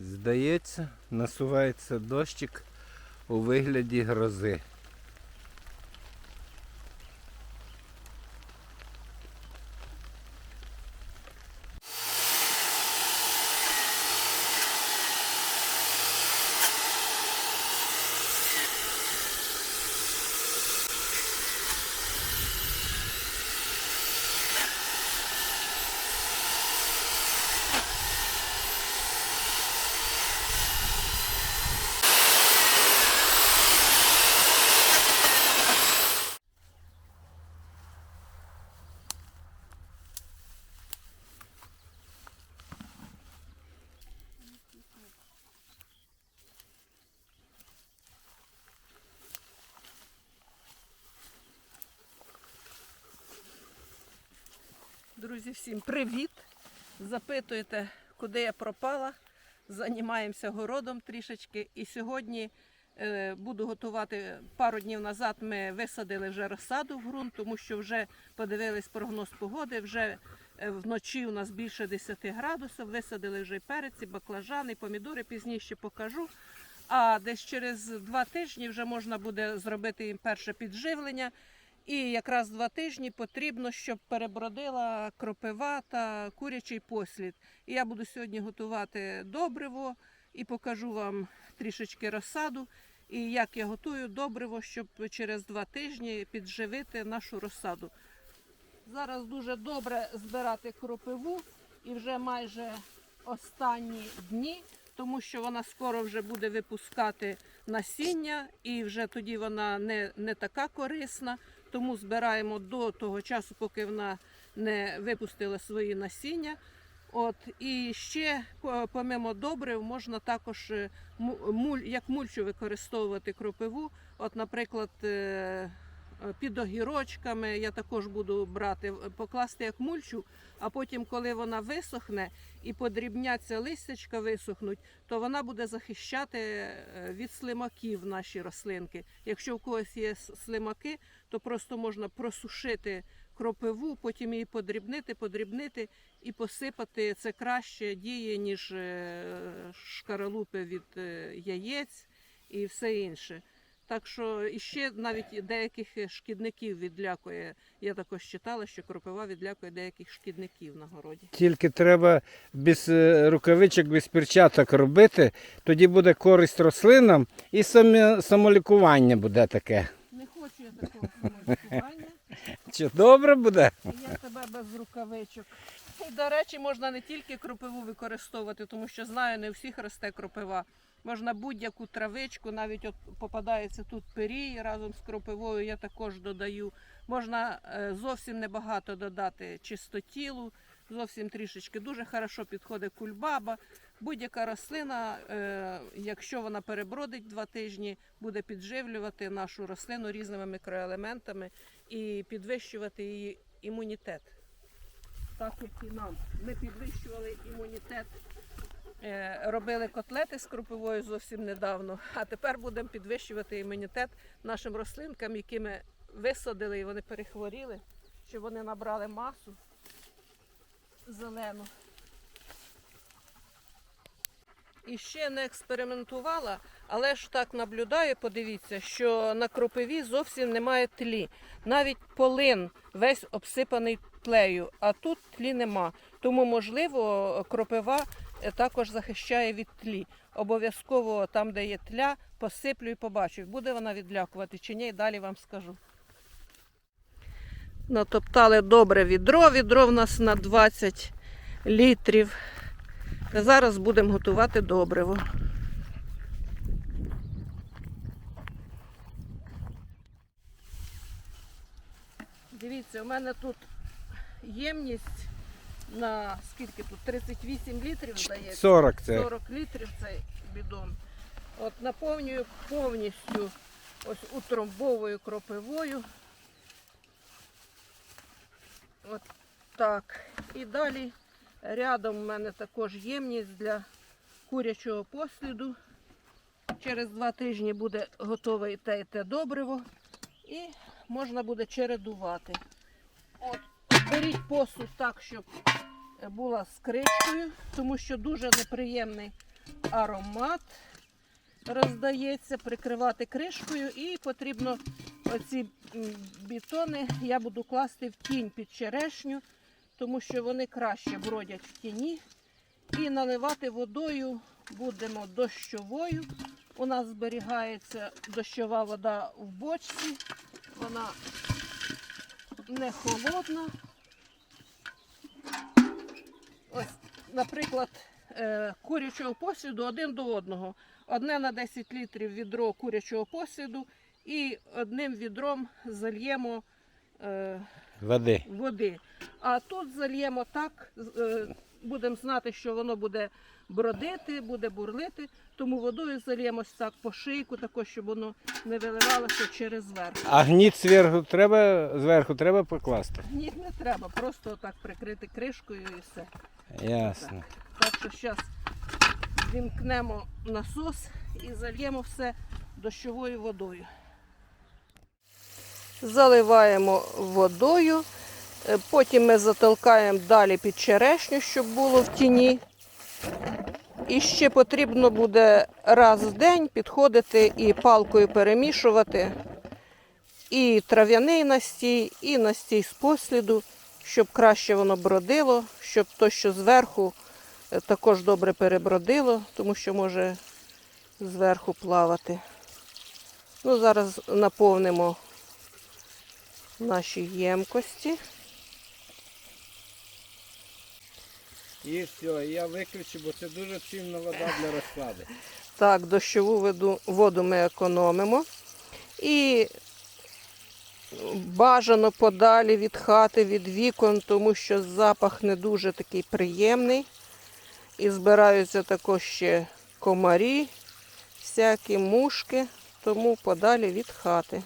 Здається, насувається дощик у вигляді грози. Друзі, всім привіт! Запитуєте, куди я пропала. Займаємося городом трішечки. І сьогодні е, буду готувати пару днів назад. Ми висадили вже розсаду в ґрунт, тому що вже подивились прогноз погоди. Вже е, вночі у нас більше 10 градусів. Висадили вже і перець, і баклажани, і помідори. Пізніше покажу. А десь через два тижні вже можна буде зробити їм перше підживлення. І якраз два тижні потрібно, щоб перебродила кропива та курячий послід. І я буду сьогодні готувати добриво і покажу вам трішечки розсаду. І як я готую добриво, щоб через два тижні підживити нашу розсаду. Зараз дуже добре збирати кропиву і вже майже останні дні, тому що вона скоро вже буде випускати насіння, і вже тоді вона не, не така корисна. Тому збираємо до того часу, поки вона не випустила свої насіння. От і ще помимо добрив можна також е, як мульчу використовувати кропиву. От, наприклад, е, під огірочками я також буду брати, е, покласти як мульчу, а потім, коли вона висохне і подрібняться листячка висохнуть, то вона буде захищати е, від слимаків наші рослинки. Якщо в когось є слимаки, то просто можна просушити кропиву, потім її подрібнити, подрібнити і посипати. Це краще діє, ніж е, шкаралупи від яєць і все інше. Так що і ще навіть деяких шкідників відлякує. Я також читала, що кропива відлякує деяких шкідників на городі. Тільки треба без е, рукавичок, без перчаток робити, тоді буде користь рослинам і самі, самолікування буде таке. Не хочу я такого самолікування. Чи добре буде? Я тебе без рукавичок. І, до речі, можна не тільки кропиву використовувати, тому що знаю, не у всіх росте кропива. Можна будь-яку травичку, навіть от попадається тут пирій разом з кропивою, я також додаю. Можна е, зовсім небагато додати чистотілу, зовсім трішечки. Дуже хорошо підходить кульбаба. Будь-яка рослина, е, якщо вона перебродить два тижні, буде підживлювати нашу рослину різними мікроелементами і підвищувати її імунітет. Так і нам. Ми підвищували імунітет, робили котлети з кропивою зовсім недавно, а тепер будемо підвищувати імунітет нашим рослинкам, які ми висадили і вони перехворіли, щоб вони набрали масу зелену. І ще не експериментувала, але ж так наблюдаю, подивіться, що на кропиві зовсім немає тлі. Навіть полин весь обсипаний тлею, а тут тлі нема. Тому, можливо, кропива е, також захищає від тлі. Обов'язково там, де є тля, посиплю і побачу, буде вона відлякувати чи ні, і далі вам скажу. Натоптали добре відро. Відро в нас на 20 літрів. Зараз будемо готувати добриво. Дивіться, у мене тут ємність на скільки тут? 38 літрів здається. 40 це. 40 літрів цей бідон. От наповнюю повністю ось утромбовою кропивою. От так. І далі рядом у мене також ємність для курячого посліду. Через два тижні буде готове і те, і те добриво. І можна буде чередувати. От, беріть посуд так, щоб була з кришкою, тому що дуже неприємний аромат роздається, прикривати кришкою і потрібно оці бітони я буду класти в тінь під черешню, тому що вони краще бродять в тіні. І наливати водою будемо дощовою. У нас зберігається дощова вода в бочці. Вона не холодна. Ось, наприклад, е, курячого посіду один до одного. Одне на 10 літрів відро курячого посіду і одним відром зальємо е, Води. води. А тут зальємо так, е, будемо знати, що воно буде бродити, буде бурлити, тому водою зальємось так по шийку, також, щоб воно не виливалося через верх. А гніт зверху треба, зверху треба покласти. Ні, не треба, просто так прикрити кришкою і все. Ясно. Так що зараз вімкнемо насос і зальємо все дощовою водою. Заливаємо водою, е, потім ми затолкаємо далі під черешню, щоб було в тіні. І ще потрібно буде раз в день підходити і палкою перемішувати і трав'яний настій, і настій з посліду, щоб краще воно бродило, щоб то, що зверху е, також добре перебродило, тому що може зверху плавати. Ну, зараз наповнимо наші ємкості. І все, я виключу, бо це дуже цінна вода для розклади. Так, дощову воду, воду ми економимо. І бажано подалі від хати, від вікон, тому що запах не дуже такий приємний. І збираються також ще комарі, всякі мушки, тому подалі від хати.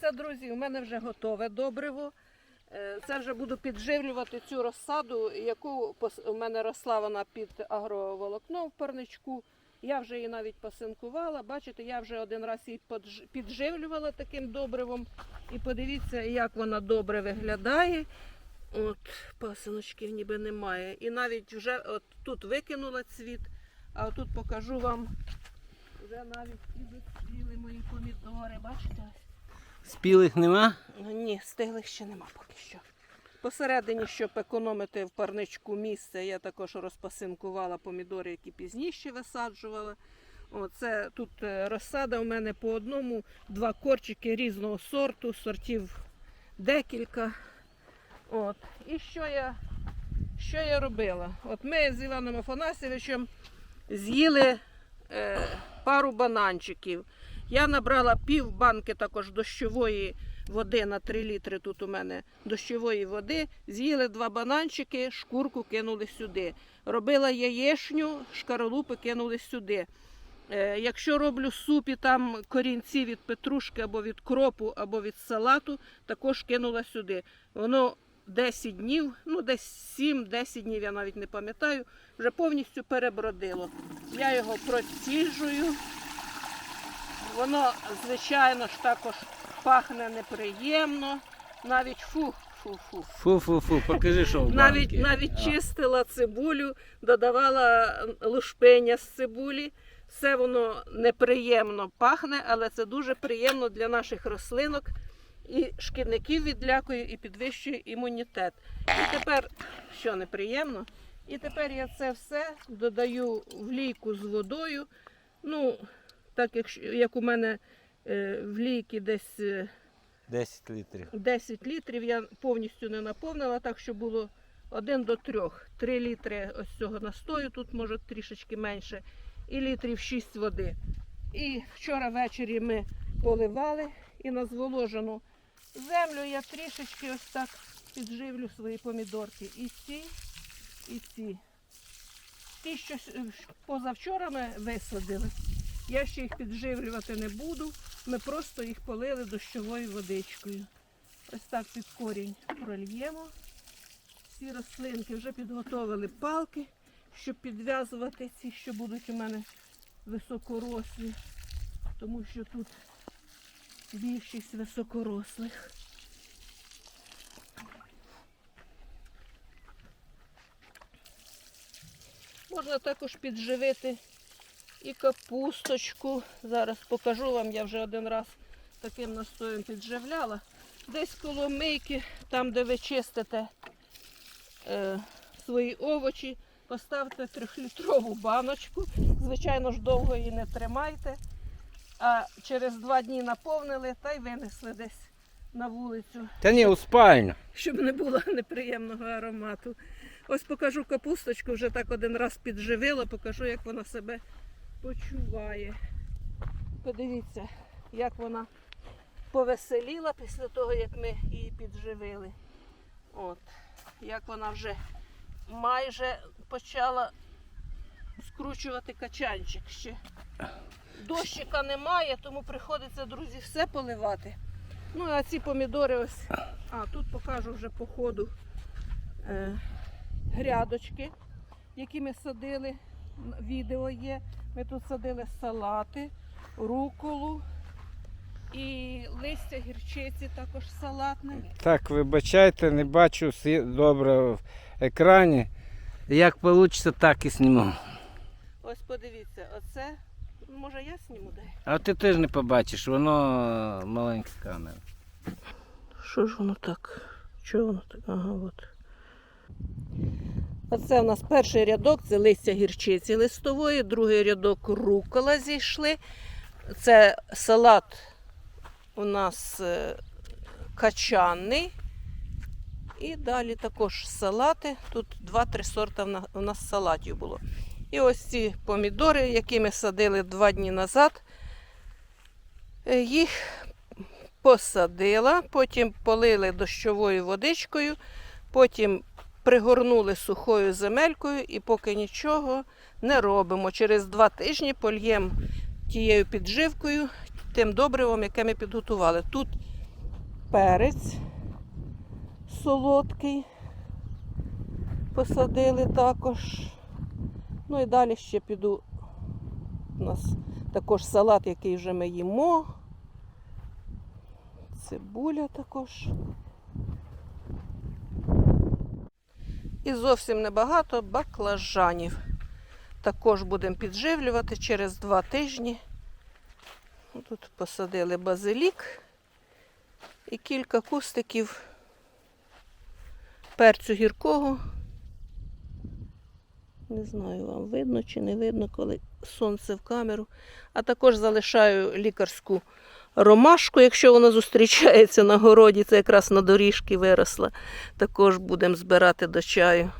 Це, друзі, у мене вже готове добриво. Е, Це вже буду підживлювати цю розсаду, яку у мене росла вона під агроволокно в парничку. Я вже її навіть посинкувала. Бачите, я вже один раз її підживлювала таким добривом. І подивіться, як вона добре виглядає. От, пасиночків ніби немає. І навіть вже от тут викинула цвіт, а отут покажу вам. Вже навіть і підоспіли мої помідори, бачите? Спілих нема? Ні, стиглих ще нема поки що. Посередині, щоб економити в парничку місце, я також розпасинкувала помідори, які пізніше висаджувала. Оце тут е, розсада у мене по одному, два корчики різного сорту, сортів декілька. От. І що я, що я робила? От ми з Іваном Афанасьовичем з'їли е, пару бананчиків. Я набрала пів банки також дощової води на 3 літри. Тут у мене дощової води. З'їли два бананчики, шкурку кинули сюди. Робила яєшню, шкаралупи кинули сюди. Е, якщо роблю супі, там корінці від петрушки або від кропу, або від салату, також кинула сюди. Воно 10 днів, ну десь 7-10 днів, я навіть не пам'ятаю, вже повністю перебродило. Я його проціжую. Воно, звичайно ж, також пахне неприємно. Навіть фу, фу, фу. Фу-фу-фу, покажи, що в Навіть, банки. навіть А. чистила цибулю, додавала лушпеня з цибулі. Все воно неприємно пахне, але це дуже приємно для наших рослинок. І шкідників відлякує, і підвищує імунітет. І тепер, що неприємно, і тепер я це все додаю в лійку з водою. Ну, так як, як у мене е, в лійки десь. е, 10 літрів. 10 літрів я повністю не наповнила, так що було 1 до 3. 3 літри ось цього настою, тут може трішечки менше, і літрів 6 води. І вчора ввечері ми поливали і на зволожену землю я трішечки ось так підживлю свої помідорки. І ці, і ці. Ті, що позавчора ми висадили, я ще їх підживлювати не буду. Ми просто їх полили дощовою водичкою. Ось так під корінь прольємо. Всі рослинки вже підготовили палки, щоб підв'язувати ці, що будуть у мене високорослі, тому що тут більшість високорослих. Можна також підживити і капусточку. Зараз покажу вам, я вже один раз таким настоєм підживляла. Десь коло мийки, там де ви чистите е, свої овочі, поставте трьохлітрову баночку. Звичайно ж, довго її не тримайте. А через два дні наповнили та й винесли десь на вулицю Та ні, у спальню. щоб не було неприємного аромату. Ось покажу капусточку, вже так один раз підживила, покажу, як вона себе почуває. Подивіться, як вона повеселіла після того, як ми її підживили. От, як вона вже майже почала скручувати качанчик ще. Дощика немає, тому приходиться, друзі, все поливати. Ну, а ці помідори ось. А, тут покажу вже по ходу е, грядочки, які ми садили. Відео є. Ми тут садили салати, руколу і листя гірчиці також салатне. Так, вибачайте, не бачу всі добре в екрані. Як вийде, так і зніму. Ось подивіться, оце, може я сніму дай. А ти теж не побачиш, воно маленька камера. Що ж воно так? Чого воно так? Ага, от. Оце у нас перший рядок це листя гірчиці листової, другий рядок рукола зійшли. Це салат у нас е, качанний. І далі також салати. Тут 2-3 сорта у нас салатів було. І ось ці помідори, які ми садили два дні назад. е, Їх посадила, потім полили дощовою водичкою, потім пригорнули сухою земелькою і поки нічого не робимо. Через два тижні польємо тією підживкою, тим добривом, яке ми підготували. Тут перець солодкий посадили також. Ну і далі ще піду. У нас також салат, який вже ми їмо. Цибуля також. І зовсім небагато баклажанів. Також будемо підживлювати через два тижні. Тут посадили базилік і кілька кустиків перцю гіркого. Не знаю, вам видно чи не видно, коли сонце в камеру. А також залишаю лікарську ромашку, якщо вона зустрічається на городі, це якраз на доріжки виросла. Також будемо збирати до чаю.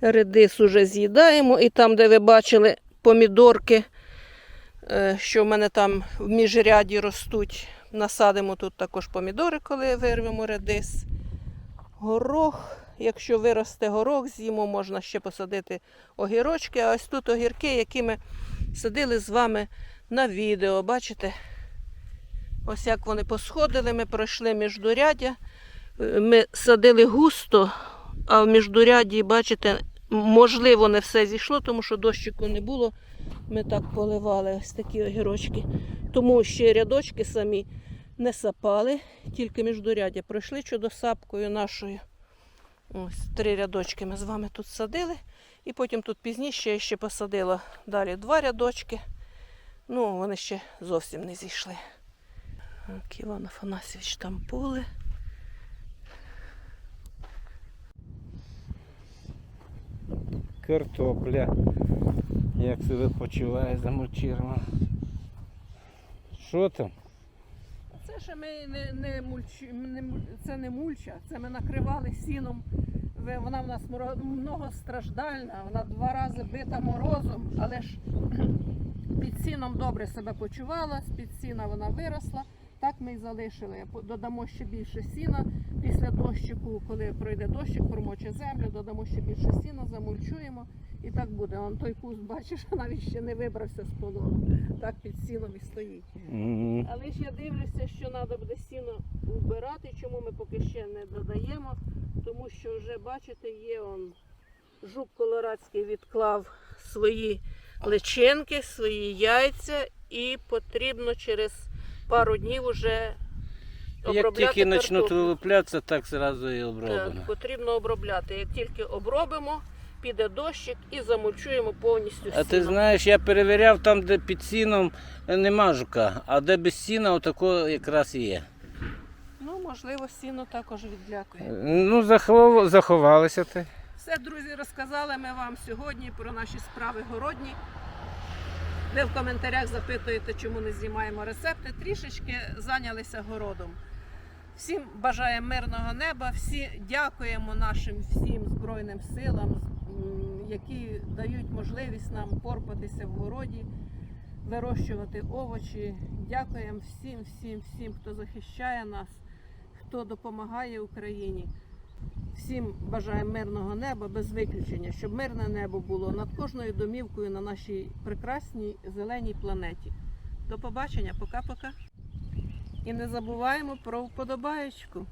Редис уже з'їдаємо, і там, де ви бачили помідорки, е, що в мене там в міжряді ростуть, насадимо тут також помідори, коли вирвемо редис. Горох. Якщо виросте горох, з'їмо, можна ще посадити огірочки. А ось тут огірки, які ми садили з вами на відео. Бачите? Ось як вони посходили, ми пройшли міждуряддя. Е, Ми садили густо, а в міждурядді, бачите, можливо, не все зійшло, тому що дощику не було. Ми так поливали ось такі огірочки. Тому ще рядочки самі не сапали, тільки міждуряддя пройшли чудосапкою нашою. Ось три рядочки ми з вами тут садили. І потім тут пізніше я ще посадила далі два рядочки. Ну, вони ще зовсім не зійшли. Так, Іван Афанасьович там поле. Картопля. Як себе почуває замочирована. Що там? Це ще ми не, не мульч, не, це не мульча, це ми накривали сіном. Вона в нас многостраждальна, вона два рази бита морозом, але ж під сіном добре себе почувала, з-під сіна вона виросла. Так ми і залишили. Додамо ще більше сіна після дощику, коли пройде дощик, промоче землю, додамо ще більше сіна, замульчуємо. І так буде. Он той куст, бачиш, навіть ще не вибрався з полону. Так під сіном і стоїть. М, Але ж я дивлюся, що треба буде сіно вбирати, чому ми поки ще не додаємо, тому що вже, бачите, є он Жук Колорадський відклав свої личинки, свої яйця, і потрібно через пару днів уже Як обробляти тільки почнуть картоплю. вилуплятися, так зразу і Так, потрібно обробляти. Як тільки обробимо, піде дощик і замульчуємо повністю А ти знаєш, я перевіряв там, де під сіном е, нема жука, а де без сіна, отако якраз і є. Ну, можливо, сіно також відлякує. Ну, захов... заховалися ти. Все, друзі, розказали ми вам сьогодні про наші справи городні. Ви в коментарях запитуєте, чому не знімаємо рецепти. Трішечки зайнялися городом. Всім бажаємо мирного неба, всі дякуємо нашим всім Збройним силам, які дають можливість нам порпатися в городі, вирощувати овочі. Дякуємо всім, всім, всім, хто захищає нас, хто допомагає Україні. Всім бажаємо мирного неба без виключення, щоб мирне небо було над кожною домівкою на нашій прекрасній зеленій планеті. До побачення, пока-пока. І не забуваємо про вподобаєчку.